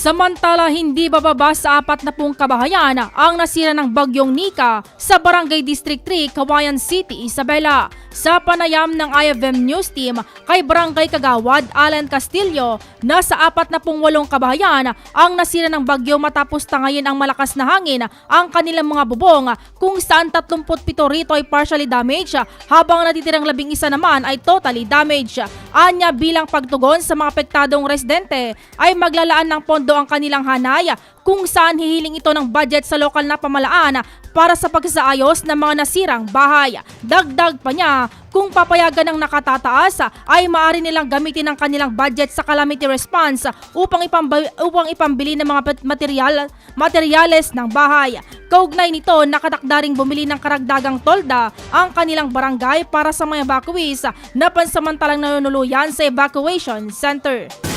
Samantala, hindi bababa sa apat na pong kabahayan ang nasira ng bagyong Nika sa Barangay District 3, Kawayan City, Isabela. Sa panayam ng IFM News Team kay Barangay Kagawad, Alan Castillo, nasa apat na pong walong kabahayan ang nasira ng bagyo matapos tangayin ang malakas na hangin ang kanilang mga bubong kung saan 37 rito ay partially damaged habang natitirang labing isa naman ay totally damaged. Anya bilang pagtugon sa mga apektadong residente ay maglalaan ng pondo ang kanilang hanay kung saan hihiling ito ng budget sa lokal na pamalaan para sa pagsaayos ng mga nasirang bahay. Dagdag pa niya, kung papayagan ng nakatataas ay maaari nilang gamitin ang kanilang budget sa calamity response upang, ipamba- upang ipambili ng mga material, materyales ng bahay. Kaugnay nito, nakatakda ring bumili ng karagdagang tolda ang kanilang barangay para sa mga evacuees na pansamantalang nanunuluyan sa evacuation center.